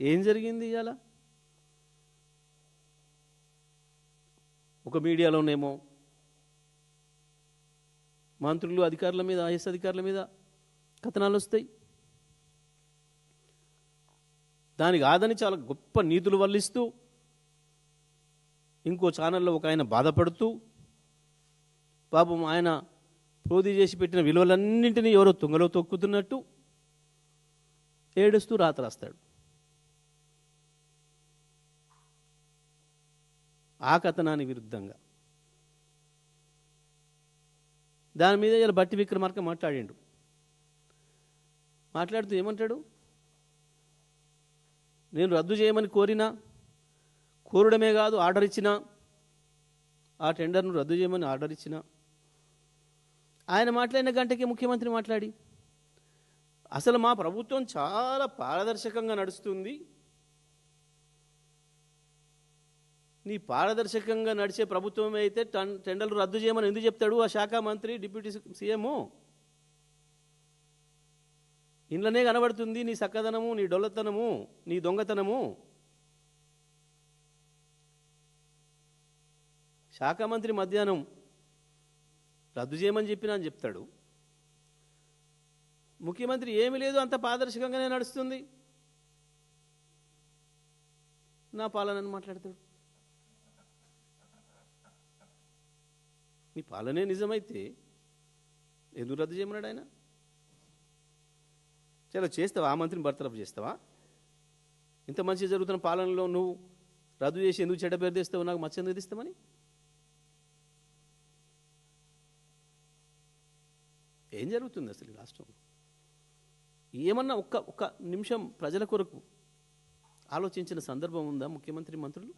ఏం జరిగింది ఇవాళ ఒక మీడియాలోనేమో మంత్రులు అధికారుల మీద ఐఎస్ అధికారుల మీద కథనాలు వస్తాయి. దానికి కాదని చాలా గొప్ప నీతులు వల్లిస్తూ ఇంకో ఛానల్లో ఒక ఆయన బాధపడుతూ పాపం ఆయన ప్రోది చేసి పెట్టిన విలువలన్నింటినీ ఎవరో తుంగలో తొక్కుతున్నట్టు ఏడుస్తూ రాత రాస్తాడు. ఆ కథనానికి విరుద్ధంగా. దాని మీద ఇలా బట్టి విక్రమార్క మాట్లాడిండు. మాట్లాడుతూ ఏమంటాడు? నేను రద్దు చేయమని కోరినా కోరడమే కాదు ఆర్డర్ ఇచ్చినా ఆ టెండర్ను రద్దు చేయమని ఆర్డర్ ఇచ్చినా. ఆయన మాట్లాడిన గంటకే ముఖ్యమంత్రి మాట్లాడి అసలు మా ప్రభుత్వం చాలా పారదర్శకంగా నడుస్తుంది నీ పారదర్శకంగా నడిచే ప్రభుత్వం అయితే టెండర్లు రద్దు చేయమని ఎందుకు చెప్తాడు ఆ శాఖ మంత్రి డిప్యూటీ సీఎం? ఇంట్లోనే కనబడుతుంది నీ చక్కదనము నీ డొల్లతనము నీ దొంగతనము. శాఖ మంత్రి మధ్యాహ్నం రద్దు చేయమని చెప్పినా అని చెప్తాడు. ముఖ్యమంత్రి ఏమి లేదు అంత పారదర్శకంగానే నడుస్తుంది. నా పాలనని మాట్లాడతాడు. నీ పాలనే నిజమైతే ఎందుకు రద్దు చేయమన్నాడు ఆయన? చాలా చేస్తావా? ఆ మంత్రిని బర్తరఫ్ చేస్తావా? ఇంత మంచి జరుగుతున్న పాలనలో నువ్వు రద్దు చేసి ఎందుకు చెడ్డ పేరు తెస్తావు? నాకు మచ్చ ఎందుకు తెస్తామని ఏం జరుగుతుంది అసలు రాష్ట్రంలో? ఏమన్నా ఒక్క ఒక్క నిమిషం ప్రజల కొరకు ఆలోచించిన సందర్భం ఉందా ముఖ్యమంత్రి మంత్రులు?